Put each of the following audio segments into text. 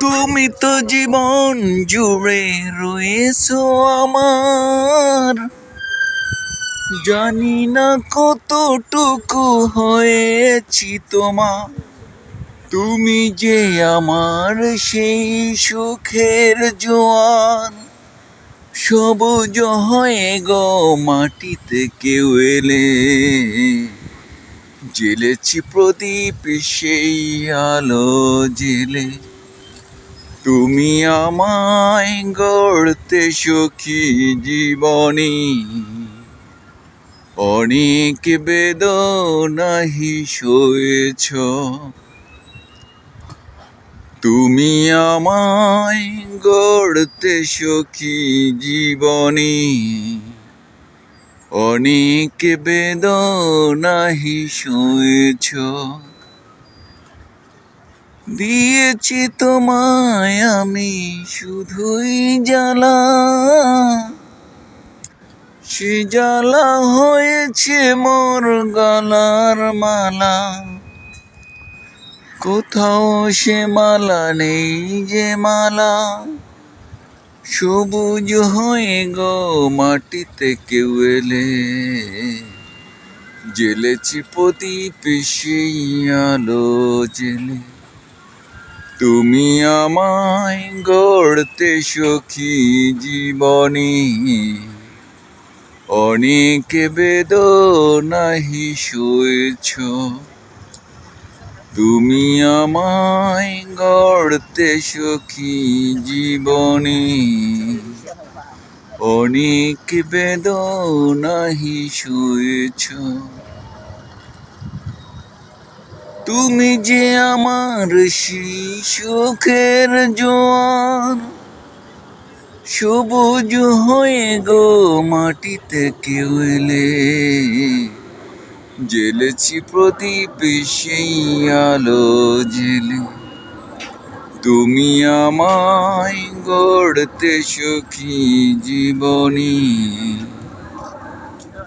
তুমি তো জীবন জুড়ে রয়েছো আমার। জানি না কতটুকু হয়েছি তোমার। তুমি যে আমার সেই সুখের জোয়ান। সবুজ হয়ে গো মাটিতে কেউ এলে। জেলেছি প্রদীপ সেই আলো জেলে। তুমি আমায় গড়তে সখী জীবনী। অনেক বেদনাহি সয়েছ তুমি আমায় গড়তে সখী জীবনী। অনেক বেদনাহি সয়েছ দিয়েছি তোমায় আমি শুধুই জ্বালা। সে জ্বালা হয়েছে মোর গলার মালা। কোথাও সে মালা নেই যে মালা। সবুজ হয়ে গো মাটিতে কেউ এলে। জেলেছি প্রদীপ সেই আলো জেলে। তুমি আমায় গড়তে সখী জীবনী। অনেক বেদনাহি সয়েছ তুমি আমায় গড়তে সখী জীবনী। অনেক বেদনাহি সয়েছ তুমি যে আমার সুখের জোয়ার সবুজ হয়ে গো মাটিতে কেউ এলে। জেলেছি প্রদীপ সেই আলো জেলে। তুমি আমায় গড়তে সুখী জীবনী।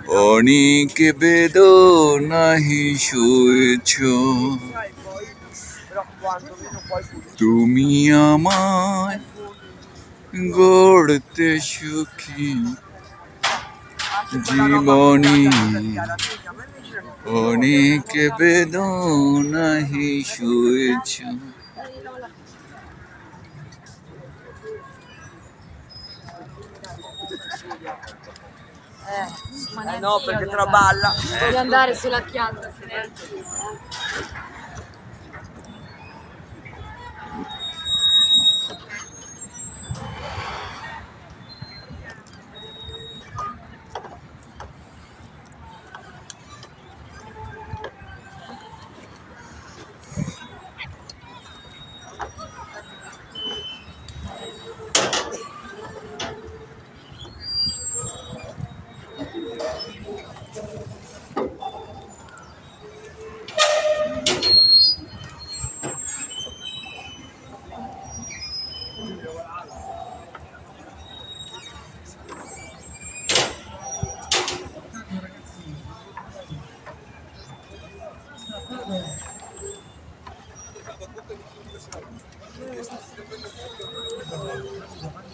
অনেক বেদনাহি সয়েছ তুমি আমায় গড়তে সুখী। জীবনী অনেক বেদনাহি সয়েছ Ma Eh no, perché te la balla. Voglio andare sulla pianta.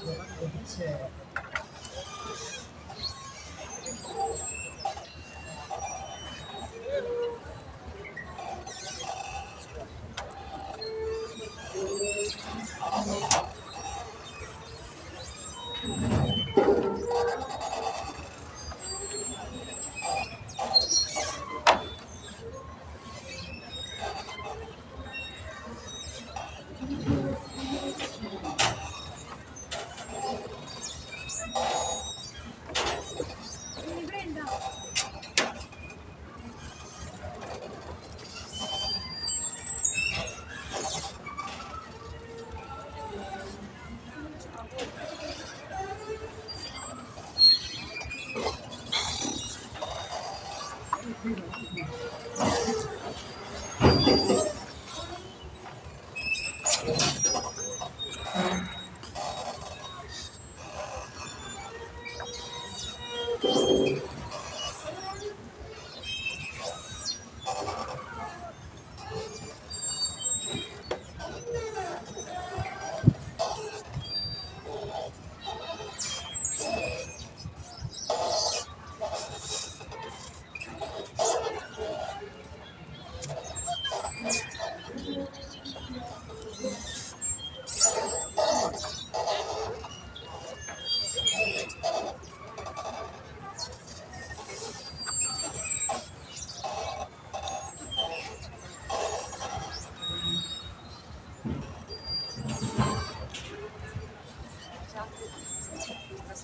我我理解